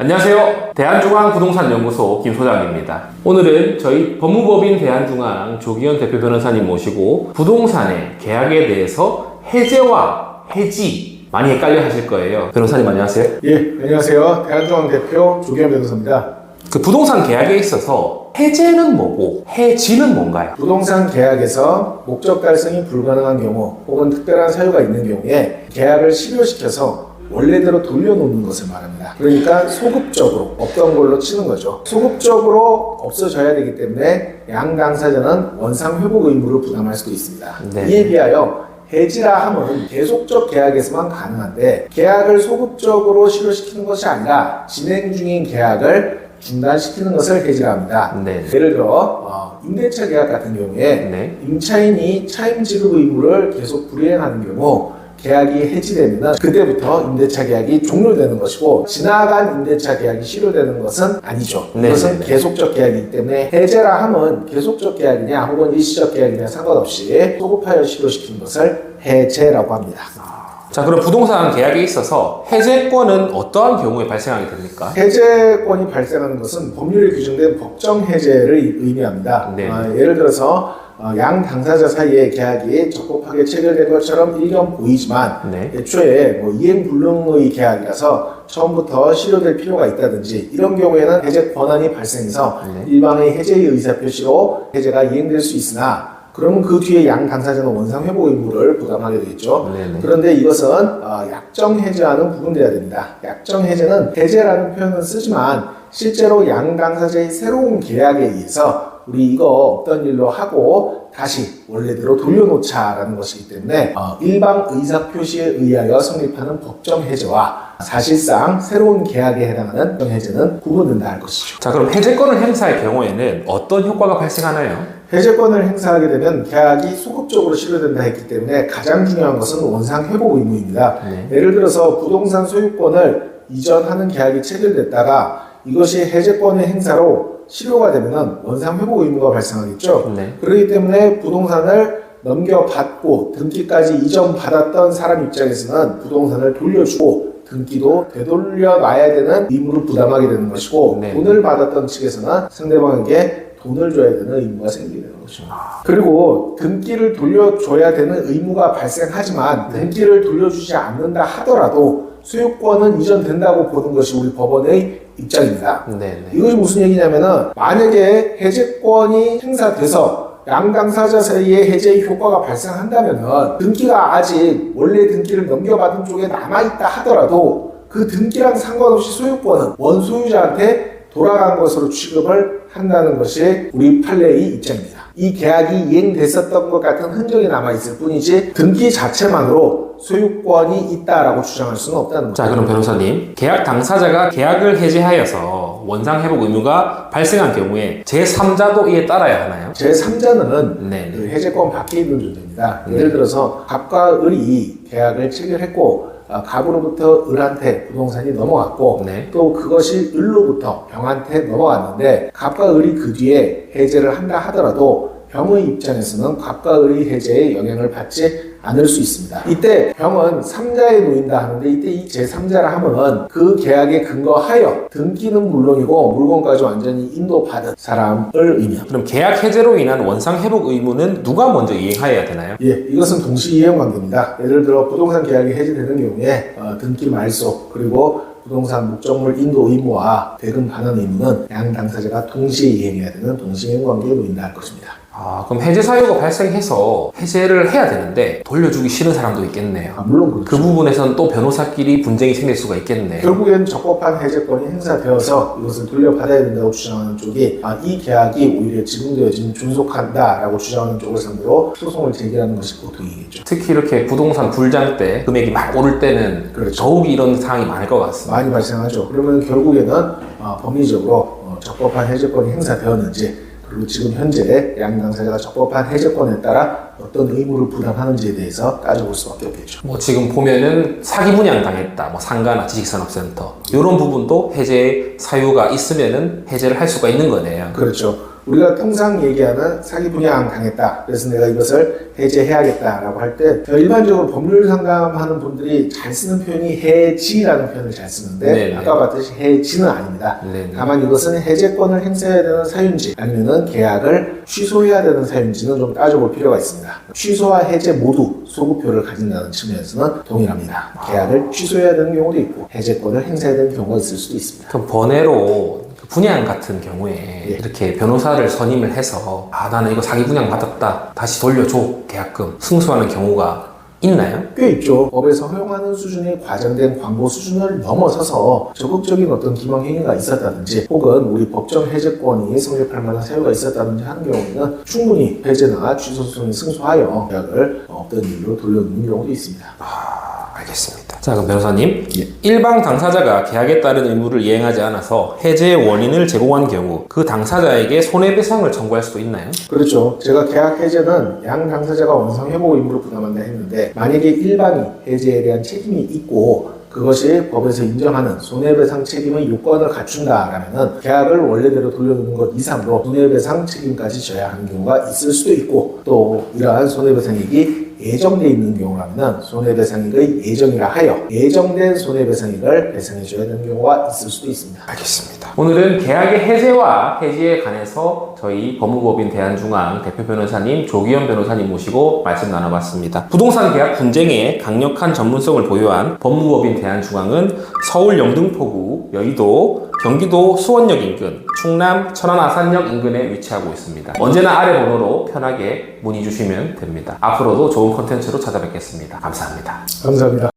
안녕하세요. 대한중앙부동산연구소 김 소장입니다. 오늘은 저희 법무법인 대한중앙 조기현 대표 변호사님 모시고 부동산의 계약에 대해서 해제와 해지 많이 헷갈려 하실 거예요. 변호사님 안녕하세요. 예, 안녕하세요. 대한중앙 대표 조기현 변호사입니다. 그 부동산 계약에 있어서 해제는 뭐고 해지는 뭔가요? 부동산 계약에서 목적 달성이 불가능한 경우 혹은 특별한 사유가 있는 경우에 계약을 실효시켜서 원래대로 돌려놓는 것을 말합니다. 그러니까 소급적으로 없던 걸로 치는 거죠. 소급적으로 없어져야 되기 때문에 양 당사자는 원상 회복 의무를 부담할 수도 있습니다. 네. 이에 비하여 해지라 함은 계속적 계약에서만 가능한데 계약을 소급적으로 실효시키는 것이 아니라 진행 중인 계약을 중단시키는 것을 해지라 합니다. 네. 예를 들어 어, 임대차 계약 같은 경우에 네. 임차인이 차임 지급 의무를 계속 불이행하는 경우 계약이 해지되면 그때부터 임대차 계약이 종료되는 것이고 지나간 임대차 계약이 실효되는 것은 아니죠. 네, 이것은 네, 네. 계속적 계약이기 때문에 해제라 함은 계속적 계약이냐 혹은 일시적 계약이냐 상관없이 소급하여 실효시키는 것을 해제라고 합니다. 자 그럼 부동산 계약에 있어서 해제권은 어떠한 경우에 발생하게 됩니까? 해제권이 발생하는 것은 법률에 규정된 법정 해제를 의미합니다. 네. 어, 예를 들어서 어, 양 당사자 사이의 계약이 적법하게 체결된 것처럼 일견 보이지만 네. 애초에 뭐 이행 불능의 계약이라서 처음부터 실효될 필요가 있다든지 이런 경우에는 해제 권한이 발생해서 네. 일방의 해제의 의사 표시로 해제가 이행될 수 있으나 그러면 그 뒤에 양 당사자는 원상 회복 의무를 부담하게 되겠죠. 네네. 그런데 이것은 어, 약정 해제와는 구분돼야 됩니다. 약정 해제는 해제라는 표현을 쓰지만 실제로 양 당사자의 새로운 계약에 의해서 우리 이거 없던 일로 하고 다시 원래대로 돌려놓자라는 것이기 때문에 어, 일방 의사 표시에 의하여 성립하는 법정 해제와 사실상 새로운 계약에 해당하는 법정 해제는 구분된다 할 것이죠. 자 그럼 해제권을 행사할 경우에는 어떤 효과가 발생하나요? 해제권을 행사하게 되면 계약이 소급적으로 실효된다 했기 때문에 가장 중요한 것은 원상 회복 의무입니다. 네. 예를 들어서 부동산 소유권을 이전하는 계약이 체결됐다가 이것이 해제권의 행사로 실효가 되면 원상 회복 의무가 발생하겠죠. 네. 그렇기 때문에 부동산을 넘겨받고 등기까지 이전받았던 사람 입장에서는 부동산을 돌려주고 등기도 되돌려 놔야 되는 의무를 부담하게 되는 것이고 네. 돈을 받았던 측에서는 상대방에게 돈을 줘야 되는 의무가 생기게 되는 거죠. 그리고 등기를 돌려줘야 되는 의무가 발생하지만 등기를 돌려주지 않는다 하더라도 소유권은 이전된다고 보는 것이 우리 법원의 입장입니다. 네네. 이것이 무슨 얘기냐면은 만약에 해제권이 행사돼서 양 당사자 사이에 해제의 효과가 발생한다면은 등기가 아직 원래 등기를 넘겨받은 쪽에 남아있다 하더라도 그 등기랑 상관없이 소유권은 원소유자한테 돌아간 것으로 취급을 한다는 것이 우리 판례의 입장입니다. 이 계약이 이행됐었던 것 같은 흔적이 남아있을 뿐이지 등기 자체만으로 소유권이 있다라고 주장할 수는 없다는 거죠. 자 그럼 변호사님 계약 당사자가 계약을 해제하여서 원상 회복 의무가 발생한 경우에 제3자도 이에 따라야 하나요? 제3자는 네. 그 해제권 밖에 있는 존재입니다. 예를 들어서 갑과 을이 계약을 체결했고 어, 갑으로부터 을한테 부동산이 넘어갔고 네. 또 그것이 을로부터 병한테 넘어갔는데 갑과 을이 그 뒤에 해제를 한다 하더라도 병의 입장에서는 갑과 을의 해제에 영향을 받지 않을 수 있습니다. 이때 병은 3자에 놓인다 하는데 이때 이 제3자라 함은 그 계약에 근거하여 등기는 물론이고 물건까지 완전히 인도받은 사람을 의미합니다. 그럼 계약 해제로 인한 원상 회복 의무는 누가 먼저 이행하여야 되나요? 예, 이것은 동시 이행 관계입니다. 예를 들어 부동산 계약이 해지되는 경우에 어, 등기 말소 그리고 부동산 목적물 인도 의무와 대금 반환 의무는 양 당사자가 동시에 이행해야 되는 동시 이행 관계에 놓인다 할 것입니다. 아 그럼 해제 사유가 발생해서 해제를 해야 되는데 돌려주기 싫은 사람도 있겠네요. 아, 물론 그렇죠. 그 부분에서는 또 변호사끼리 분쟁이 생길 수가 있겠네요. 결국엔 적법한 해제권이 행사되어서 이것을 돌려받아야 된다고 주장하는 쪽이 아, 이 계약이 오히려 지금되어진 존속한다라고 주장하는 쪽을 상대로 소송을 제기하는 것이 보통이겠죠. 특히 이렇게 부동산 불장 때 금액이 막 오를 때는 그렇죠. 더욱 이런 상황이 많을 것 같습니다. 많이 발생하죠. 그러면 결국에는 어, 법리적으로 어, 적법한 해제권이 행사되었는지 그리고 지금 현재 양 당사자가 적법한 해제권에 따라 어떤 의무를 부담하는지에 대해서 따져볼 수밖에 없겠죠. 뭐 지금 보면은 사기 분양 당했다, 뭐 상가나 지식산업센터 이런 부분도 해제 사유가 있으면은 해제를 할 수가 있는 거네요. 그렇죠. 우리가 통상 얘기하는 사기 분양 당했다. 그래서 내가 이것을 해제해야겠다라고 할 때 일반적으로 법률 상담하는 분들이 잘 쓰는 표현이 해지라는 표현을 잘 쓰는데 네네. 아까 봤듯이 해지는 아닙니다. 네네. 다만 이것은 해제권을 행사해야 되는 사유인지 아니면은 계약을 취소해야 되는 사유인지는 좀 따져볼 필요가 있습니다. 취소와 해제 모두 소급표를 가진다는 측면에서는 동일합니다. 계약을 취소해야 되는 경우도 있고 해제권을 행사해야 되는 경우가 있을 수도 있습니다. 그럼 번외로 그 분양 같은 경우에 예. 이렇게 변호사를 선임을 해서 아 나는 이거 사기 분양 받았다 다시 돌려줘 계약금 승소하는 경우가 있나요? 꽤 있죠. 법에서 허용하는 수준이 과장된 광고 수준을 넘어서서 적극적인 어떤 기망 행위가 있었다든지 혹은 우리 법정 해제권이 성립할 만한 사유가 있었다든지 하는 경우에는 충분히 해제나 취소 소송에 승소하여 계약을 없던 일로 돌려놓는 경우도 있습니다. 아, 알겠습니다. 자, 그럼 변호사님. 예. 일방 당사자가 계약에 따른 의무를 이행하지 않아서 해제의 원인을 제공한 경우 그 당사자에게 손해배상을 청구할 수도 있나요? 그렇죠. 제가 계약 해제는 양 당사자가 원상 회복 의무를 부담한다 했는데 만약에 일방이 해제에 대한 책임이 있고 그것이 법에서 인정하는 손해배상 책임의 요건을 갖춘다라면은 계약을 원래대로 돌려놓는 것 이상으로 손해배상 책임까지 져야 하는 경우가 있을 수도 있고 또 이러한 손해배상액이 예정돼 있는 경우라면 손해배상액의 예정이라 하여 예정된 손해배상액을 배상해줘야 되는 경우가 있을 수도 있습니다. 알겠습니다. 오늘은 계약의 해제와 해지에 관해서 저희 법무법인 대한중앙 대표 변호사님 조기현 변호사님 모시고 말씀 나눠봤습니다. 부동산 계약 분쟁에 강력한 전문성을 보유한 법무법인 대한중앙은 서울 영등포구, 여의도, 경기도 수원역 인근, 충남 천안 아산역 인근에 위치하고 있습니다. 언제나 아래 번호로 편하게 문의 주시면 됩니다. 앞으로도 좋은 콘텐츠로 찾아뵙겠습니다. 감사합니다. 감사합니다.